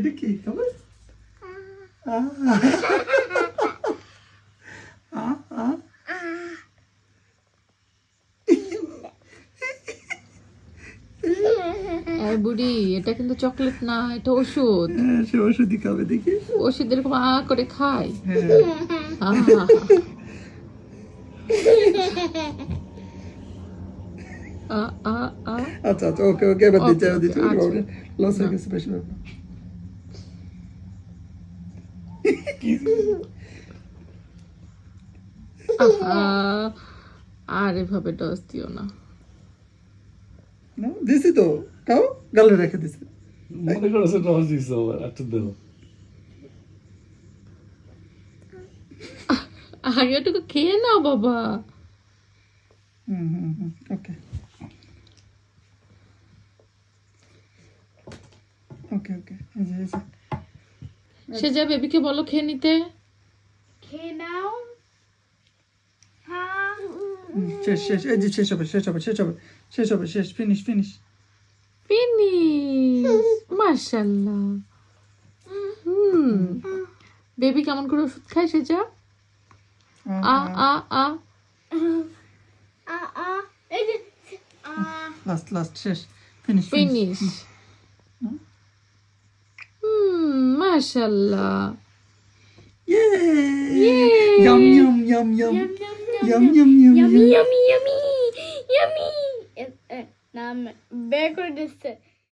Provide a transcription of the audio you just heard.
এটা কি আহ। এই বুড়ি এটা কিন্তু চকলেট না এটা ওষুধ হ্যাঁ, সে ওষুধই খাবে দেখি ওষুধ এরকম আ করে খায় আ, আ, আ। আচ্ছা আচ্ছা ওকে ওকে এবার okay, আচ্ছা। লস হয়ে গেছে বেশি ব্যাপার। আর এভাবে ডস দিও না। না দিছি তো। খাও গালে রেখে দিছি। মনে করেছে আবার আগে খেয়ে নাও বাবা। হুম হুম হুম ওকে ওকে ওকে এই যে এই যে। সে যা বেবিকে বলো খেয়ে নিতে। খেয়ে নাও। হ্যাঁ। শেষ শেষ এই যে শেষ হবে শেষ হবে শেষ হবে শেষ হবে শেষ ফিনিশ ফিনিশ ফিনিশ মাশাল্লাহ হুম। বেবি কেমন করে ওষুধ খায় সে যা? আ আ আ। আ আ এই যে আ। লাস্ট লাস্ট শেষ। Finish finish Maşallah. Yay. Yay. Yum yum yum yum. Yum yum yum yum. Yum yum yum yum. Yummy. Yummy. Eh, eh, now I'm back on this.